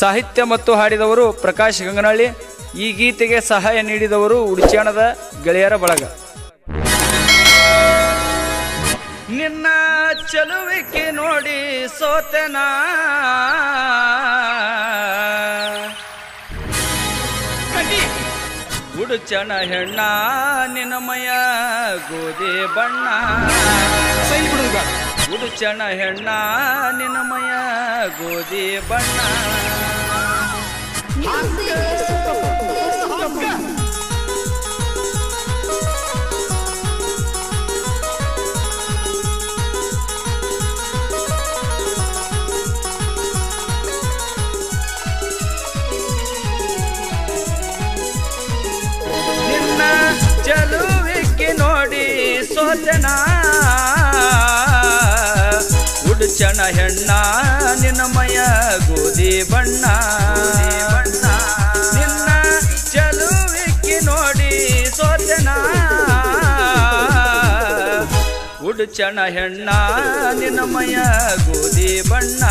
ಸಾಹಿತ್ಯ ಮತ್ತು ಹಾಡಿದವರು ಪ್ರಕಾಶ್ ಗಂಗನಹಳ್ಳಿ ಈ ಗೀತೆಗೆ ಸಹಾಯ ನೀಡಿದವರು ಉಡಿಚಾಣದ ಗೆಳೆಯರ ಬಳಗ. ನಿನ್ನ ಚಲುವಿಕೆ ನೋಡಿ ಸೋತೆನಾ? ಉಡುಚಣ ಹೆಣ್ಣ ನಿನ್ನ ಮಯ ಗೋಧಿ ಬಣ್ಣ. ಸೈ ಬಿಡುಗ ಉಡುಚಣ ಹೆಣ್ಣ ನಿನಮಯ ಮಯ ಗೋಧಿ ಬಣ್ಣ. ನಿನ್ನ ಚಲುವಿಕೆ ನೋಡಿ ಸೋತನ ಹೆಣ್ಣ, ನಿನ್ನ ಮಯ ಗೋಧಿ ಬಣ್ಣ. ಬಣ್ಣ ನಿನ್ನ ಚಲುವಿಕ್ಕಿ ನೋಡಿ ಸೋತನ. ಉಡುಚಣ ಹೆಣ್ಣ, ನಿನ್ನ ಮಯ ಗೋಧಿ ಬಣ್ಣ.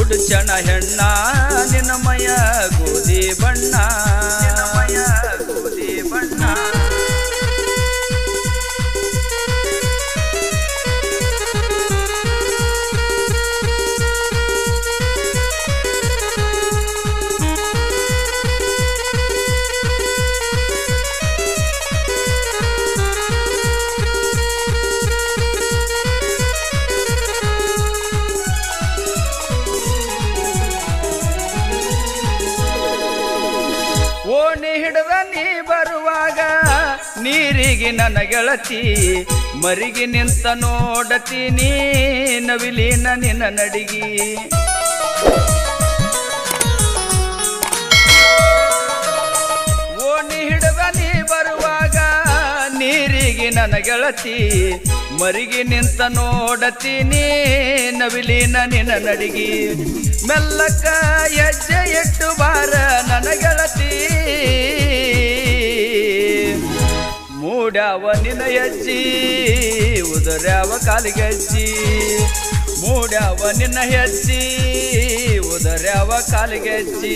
ಉಡುಚಣ ಹೆಣ್ಣ, ನಿನ್ನ ಮಯ ಗೋಧಿ ಬಣ್ಣ. ನೀರಿಗೆ ನನ್ನ ಗೆಳತಿ ಮರಿಗೆ ನಿಂತ ನೋಡತೀನಿ ನವಿಲಿ ನಿನ್ನ ನಡಿಗಿ. ಓಣಿ ಹಿಡಿದ ನೀ ಬರುವಾಗ ನೀರಿಗೆ ನನ್ನ ಗೆಳತಿ ಮರಿಗೆ ನಿಂತ ನೋಡತೀನಿ ನವಿಲಿ ನಿನ್ನ ನಡಿಗಿ. ಮೆಲ್ಲಕ್ಕ ಹೆಜ್ಜೆ ಎಟ್ಟು ಬಾರ ನನ್ನ ಗೆಳತಿ ಮೂಡ್ಯಾವ ನಿನ್ನ ಹೆಜ್ಜಿ ಉದರ್ಯಾವ ಕಾಲಿಗೆ ಹೆಜ್ಜಿ ಮೂಡ್ಯಾವ ನಿನ್ನ ಹೆಜ್ಜಿ ಉದರ್ಯಾವ ಕಾಲಿಗೆ ಹೆಜ್ಜಿ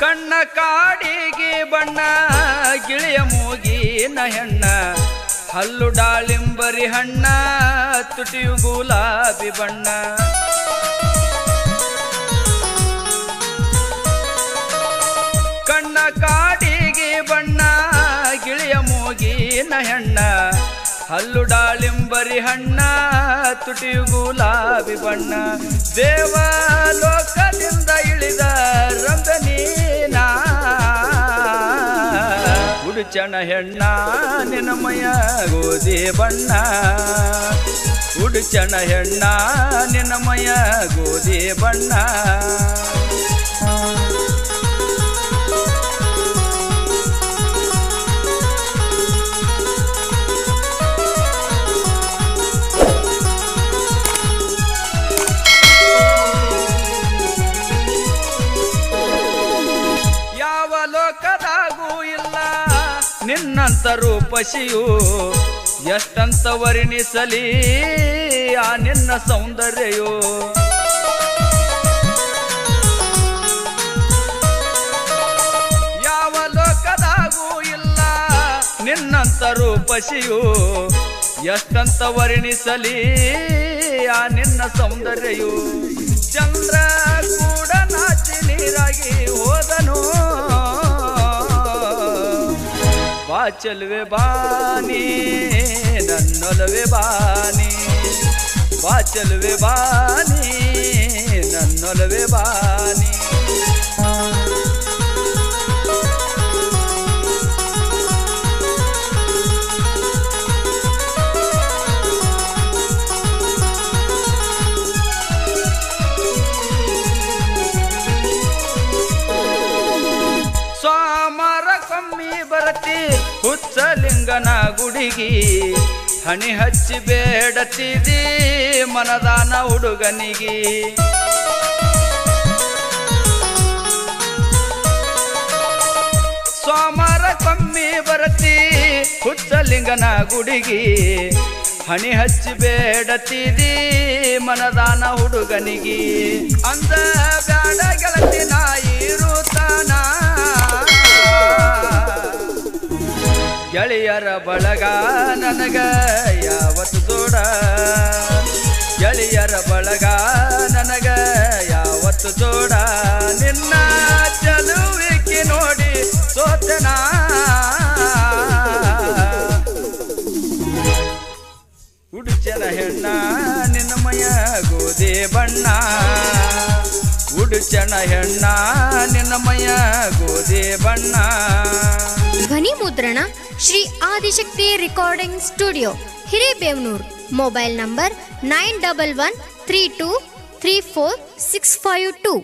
ಕಣ್ಣ ಕಾಡಿಗೆ ಬಣ್ಣ ಗಿಳಿಯ ಮೂಗಿನ ಹೆಣ್ಣ, ಹಲ್ಲು ಡಾಳಿಂಬರಿ ಹಣ್ಣ, ತುಟಿಯು ಗುಲಾಬಿ ಬಣ್ಣ. ಕಣ್ಣ ಕಾಡಿಗೆ ಬಣ್ಣ, ಗಿಳಿಯ ಮೂಗಿನ ಹೆಣ್ಣ, ಹಲ್ಲು ಡಾಳಿಂಬರಿ ಹಣ್ಣ, ತುಟಿಯು ಗುಲಾಬಿ ಬಣ್ಣ. ದೇವ ಲೋಕದಿಂದ ಇಳಿದ ರಂಗನೀನ ಉಡುಚಣ ಹೆಣ್ಣ ನಿನಮಯ ಗೋಧಿ ಬಣ್ಣ. ಉಡುಚಣ ಹೆಣ್ಣ ನಿನಮಯ ಗೋಧಿ ಬಣ್ಣ. ನಿನ್ನಂತ ಪಶಿಯು ಎಷ್ಟಂತ ವರ್ಣಿಸಲಿ ಆ ನಿನ್ನ ಸೌಂದರ್ಯಯೋ? ಯಾವ ಲೋಕದಾಗೂ ಇಲ್ಲ ನಿನ್ನಂತ ರೂಪಶಿಯು ಎಷ್ಟಂತ ವರ್ಣಿಸಲಿ ಆ ನಿನ್ನ ಸೌಂದರ್ಯಯು? ಚಂದ್ರ ಕೂಡ ನಾಚಿ ನೀರಾಗಿ ಹೋದನು. వాచల్వే బాని నన్నొలవే బాని వాచల్వే బాని నన్నొలవే బాని ಬಾತಿ ಹುಚ್ಚಲಿಂಗನ ಗುಡಿಗಿ, ಹಣಿ ಹಚ್ಚಿ ಬೇಡತಿದಿ ಮನದಾನ ಹುಡುಗನಿಗಿ. ಸೋಮಾರ ಕಮ್ಮಿ ಬರತಿ, ಹುಚ್ಚಲಿಂಗನ ಗುಡಿಗಿ, ಹಣಿ ಹಚ್ಚಿ ಬೇಡತಿದಿ ಮನದಾನ ಹುಡುಗನಿಗಿ. ಅಂದ ಬೇಡ ಗೆಳತಿ ನಾಯಿರುತ್ತಾನ ಗೆಳೆಯರ ಬಳಗ ನನಗ ಯಾವತ್ತು ಜೋಡ ಗೆಳೆಯರ ಬಳಗ ನನಗ ಯಾವತ್ತು ಜೋಡ ನಿನ್ನ ಚಲುವಿಕೆ ಉಡುಚನ ಹೆಣ್ಣ, ನಿನ್ನ ಮಯ ಗೋಧಿ ಬಣ್ಣ. ಧ್ವನಿ ಮುದ್ರಣ Shri Adishakti recording studio, Hirebevanur. Mobile number nine double one three two three four six five two.